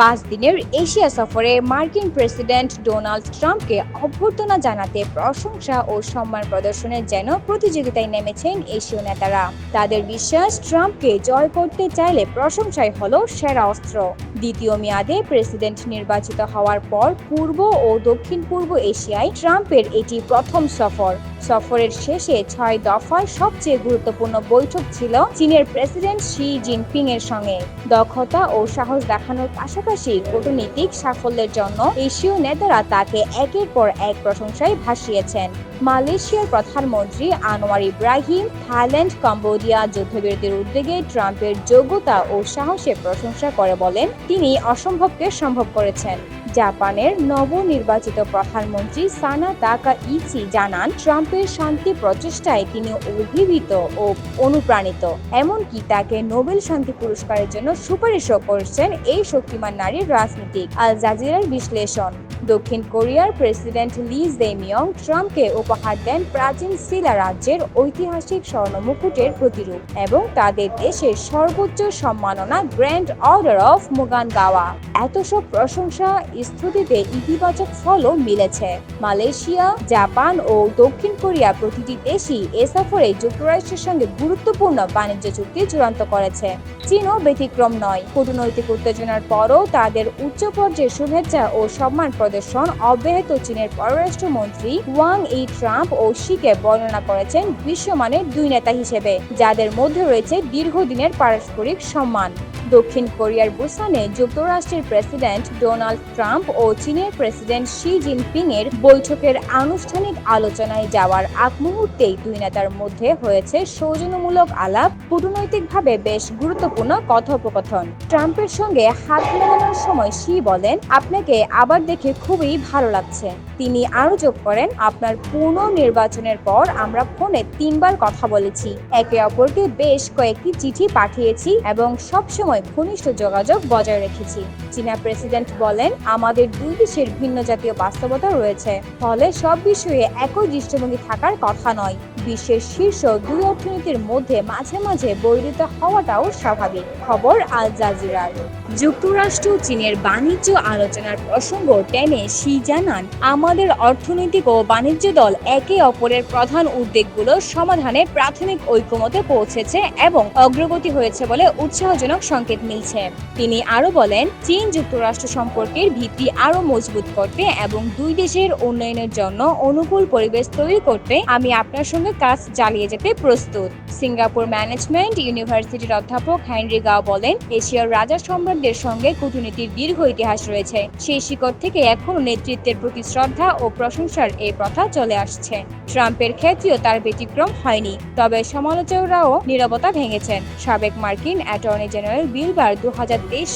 পাঁচ দিনের এশিয়া সফরে মার্কিন প্রেসিডেন্ট ডোনাল্ড ট্রাম্পকে অভ্যর্থনা জানাতে প্রশংসা ও সম্মান প্রদর্শনের যেন প্রতিযোগিতায় নেমেছেন এশীয় নেতারা। তাদের বিশ্বাস, ট্রাম্পকে জয় করতে চাইলে প্রশংসাই হল সেরা অস্ত্র। দ্বিতীয় মেয়াদে প্রেসিডেন্ট নির্বাচিত হওয়ার পর পূর্ব ও দক্ষিণ পূর্ব এশিয়ায় ট্রাম্পের এটি প্রথম সফর। সফরের শেষে ছয় দফায় সবচেয়ে গুরুত্বপূর্ণ বৈঠক ছিল চীনের প্রেসিডেন্ট শি জিনপিং এর সঙ্গে। দক্ষতা ও সাহস দেখানোর পাশাপাশি কূটনীতিক সাফল্যের জন্য এশীয় নেতারা তাকে একের পর এক প্রশংসায় ভাসিয়েছেন। মালয়েশিয়ার প্রধানমন্ত্রী আনোয়ার ইব্রাহিম, থাইল্যান্ড, কম্বোডিয়া যুদ্ধবিরতির উদ্যোগে ট্রাম্পের যোগ্যতা ও সাহসের প্রশংসা করে বলেন তিনি অসম্ভবকে সম্ভব করেছেন। জাপানের নবনির্বাচিত প্রধানমন্ত্রী সানা তাকা ইচি জানান, ট্রাম্পের শান্তি প্রচেষ্টায় তিনি অভিভূত ও অনুপ্রাণিত। এমনকি তাকে নোবেল শান্তি পুরস্কারের জন্য সুপারিশও করছেন এই শক্তিমান নারীর রাজনীতিক। আল জাজিরার বিশ্লেষণ। দক্ষিণ কোরিয়ার প্রেসিডেন্ট লি জেমিয়ং ট্রাম্পকে উপহার দেন প্রাচীন সিলা রাজ্যের ঐতিহাসিক স্বর্ণ মুকুটের প্রতিরূপ এবং তাদের দেশের সর্বোচ্চ সম্মাননা গ্র্যান্ড অর্ডার অফ মুগান গাওয়া এত সব প্রশংসা, স্তুতিতে ইতিবাচক ফলও মিলেছে। মালয়েশিয়া, জাপান ও দক্ষিণ কোরিয়া প্রতিটি দেশই এ সফরে যুক্তরাষ্ট্রের সঙ্গে গুরুত্বপূর্ণ বাণিজ্য চুক্তি চূড়ান্ত করেছে। চীনও ব্যতিক্রম নয়। কূটনৈতিক উত্তেজনার পরও তাদের উচ্চ পর্যায়ের শুভেচ্ছা ও সম্মান প্রদর্শন অব্যাহত চীনের পররাষ্ট্রমন্ত্রী ওয়াং ই ট্রাম্প ও শিকে বর্ণনা করেছেন বিশ্বমানের দুই নেতা হিসেবে, যাদের মধ্যে রয়েছে দীর্ঘদিনের পারস্পরিক সম্মান। দক্ষিণ কোরিয়ার বুসানে যুক্তরাষ্ট্রের প্রেসিডেন্ট ডোনাল্ড ট্রাম্প ও চীনের প্রেসিডেন্ট শি জিনপিং এর বৈঠকের আনুষ্ঠানিক আলোচনায় যাওয়ার আগ মুহূর্তেই দুই নেতার মধ্যে হয়েছে সৌজন্যমূলক আলাপ, কূটনৈতিকভাবে বেশ গুরুত্বপূর্ণ কথোপকথন। ট্রাম্পের সঙ্গে হাত মেলানোর সময় শি বলেন, আপনাকে আবার দেখে খুবই ভালো লাগছে। তিনি আরও যোগ করেন, আপনার পূর্ণ নির্বাচনের পর আমরা ফোনে তিনবার কথা বলেছি। একে অপরকে বেশ কয়েকটি চিঠি পাঠিয়েছি এবং সবসময় ঘনিষ্ঠ যোগাযোগ বজায় রেখেছি। চীনা প্রেসিডেন্ট বলেন, আমাদের দুই দেশের ভিন্ন জাতীয় বাস্তবতা রয়েছে। ফলে সব বিষয়ে একই দৃষ্টিভঙ্গি থাকার কথা নয়। বিশ্বের শীর্ষ দুই অর্থনীতির মধ্যে মাঝে মাঝে বৈরিত হওয়াটাও স্বাভাবিক। খবর আল জাজিরার। যুক্তরাষ্ট্র চীনের বাণিজ্য আলোচনার প্রসঙ্গ টেনে শি জানান, আমাদের অর্থনৈতিক ও বাণিজ্য দল একে অপরের প্রধান উদ্বেগগুলো সমাধানে প্রাথমিক ঐক্যমতে পৌঁছেছে এবং অগ্রগতি হয়েছে বলে উৎসাহজনক সংকেত মিলছে। তিনি আরও বলেন, চীন যুক্তরাষ্ট্র সম্পর্কের ভিত্তি আরও মজবুত করতে এবং দুই দেশের উন্নয়নের জন্য অনুকূল পরিবেশ তৈরি করতে আমি আপনার সঙ্গে কাজ চালিয়ে যেতে প্রস্তুত। সিঙ্গাপুর ম্যানেজমেন্ট ইউনিভার্সিটির অধ্যাপক হেনরি গাও বলেন, এশিয়ার রাজা সম্রাটদের সঙ্গে কূটনীতির দীর্ঘ ইতিহাস রয়েছে। সেই শিকড় থেকে এখনও নেতৃত্বের প্রতি শ্রদ্ধা ও প্রশংসার এই প্রথা চলে আসছে। ট্রাম্পের ক্ষেত্রেও তার ব্যতিক্রম হয়নি, তবে সমালোচকরাও নীরবতা ভেঙেছেন, সাবেক মার্কিন অ্যাটর্নি জেনারেল বিলবার দু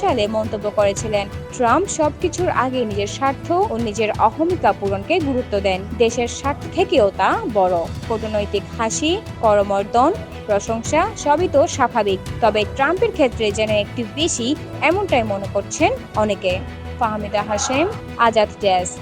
সালে মন্তব্য করেছিলেন। ট্রাম্প সবকিছুর আগে নিজের স্বার্থ ও নিজের অহমিকা পূরণকে গুরুত্ব দেন। দেশের স্বার্থ থেকেও তা বড়। কূটনৈতিক হাসি, করমর্দন, প্রশংসা, সবই তো স্বাভাবিক। তবে ট্রাম্পের ক্ষেত্রে যেন একটু বেশি এমনটাই মনে করছেন অনেকে। ফাহমিদা হাসেম আজাদ ডেস্ক